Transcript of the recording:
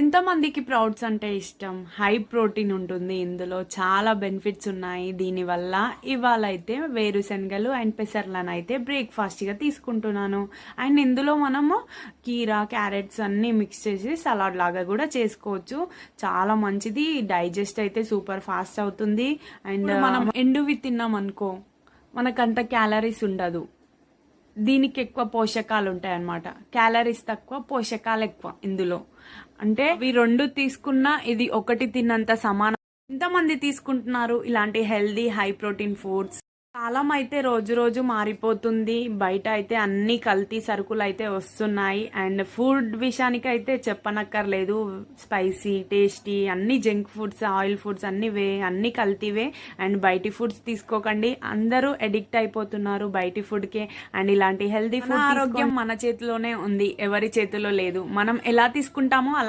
ఎంతమందికి ప్రౌడ్స్ అంటే ఇష్టం? హై ప్రోటీన్ ఉంటుంది ఇందులో చాలా బెనిఫిట్స్ ఉన్నాయి. దీనివల్ల ఇవాళ అయితే వేరుశనగలు అండ్ పెసర్లను అయితే బ్రేక్ఫాస్ట్గా తీసుకుంటున్నాను. అండ్ ఇందులో మనము కీరా క్యారెట్స్ అన్నీ మిక్స్ చేసి సలాడ్ లాగా కూడా చేసుకోవచ్చు. చాలా మంచిది డైజెస్ట్ అయితే సూపర్ ఫాస్ట్ అవుతుంది. అండ్ మనం ఎండువి తిన్నాం అనుకో మనకంత క్యాలరీస్ ఉండదు. దీనికి ఎక్కువ పోషకాలు ఉంటాయి అన్నమాట క్యాలరీస్ తక్కువ పోషకాలు ఎక్కువ ఇందులో. అంటే ఇవి రెండు తీసుకున్నా ఇది ఒకటి తిన్నంత సమానం. ఎంతమంది తీసుకుంటున్నారు ఇలాంటి హెల్దీ హై ప్రోటీన్ ఫుడ్స్ కాలం అయితే రోజు రోజు మారిపోతుంది. బయట అయితే అన్ని కల్తీ సరుకులు అయితే వస్తున్నాయి. అండ్ ఫుడ్ విషయానికి అయితే చెప్పనక్కర్లేదు. స్పైసీ టేస్టీ అన్ని జంక్ ఫుడ్స్ ఆయిల్ ఫుడ్స్ అన్ని వే అన్ని కల్తీవే అండ్ బయటి ఫుడ్స్ తీసుకోకండి. అందరూ ఎడిక్ట్ అయిపోతున్నారు బయటి ఫుడ్కే అండ్ ఇలాంటి హెల్తీ ఫుడ్ ఆరోగ్యం మన చేతిలోనే ఉంది. ఎవరి చేతిలో లేదు. మనం ఎలా తీసుకుంటామో అలా